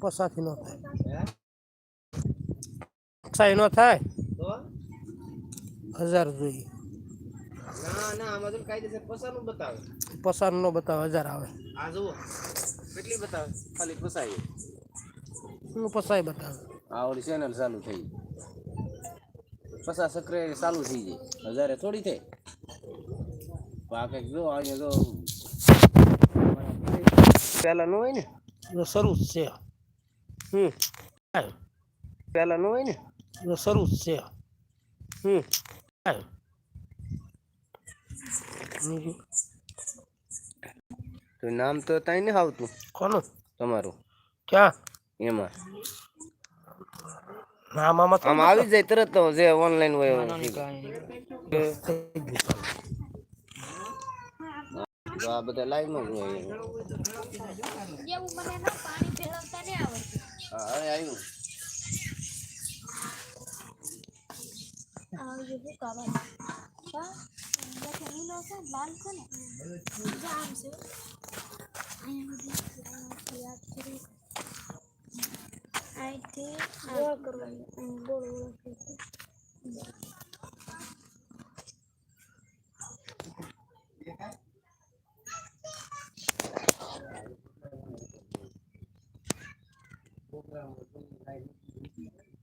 પસાથી ન થાય. પસાઈ નો થાય? તો? હજાર જોઈએ. ના ના આમાં તો કાયદેસર પસાનું બતાવે. પસાર નો બતાવે હજાર આવે. કેટલી બતાવે? ખાલી પસાઈ. હું પસાઈ બતાવે? આ ઓલી ચેનલ ચાલુ થઈ. પચાસ સક્રિય ચાલુ થઈ જાય હજારે થોડી થાય આ કંઈક જો અહીંયા જો. પહેલાં નું હોય ને જો શરૂ છે. હમ. પેલા નું હોય ને? શરૂ જ છે. હમ. તો નામ તો તાઈ ને આવતું? કોનું? તમારું? ક્યાં? એમાં. આમાં આમ આવી જાય તરત તો જે ઓનલાઈન હોય આ બધા લાઈવ જ હોય હા હવે આવ્યું આ જે શું કહેવાય હા લીલો છે લાલ છે ને જે આમ છે અહીંયા સુધી આનાથી આ કરી અહીંથી ગોળ કરવાનું અહીં ગોળ ગોળ કરતી.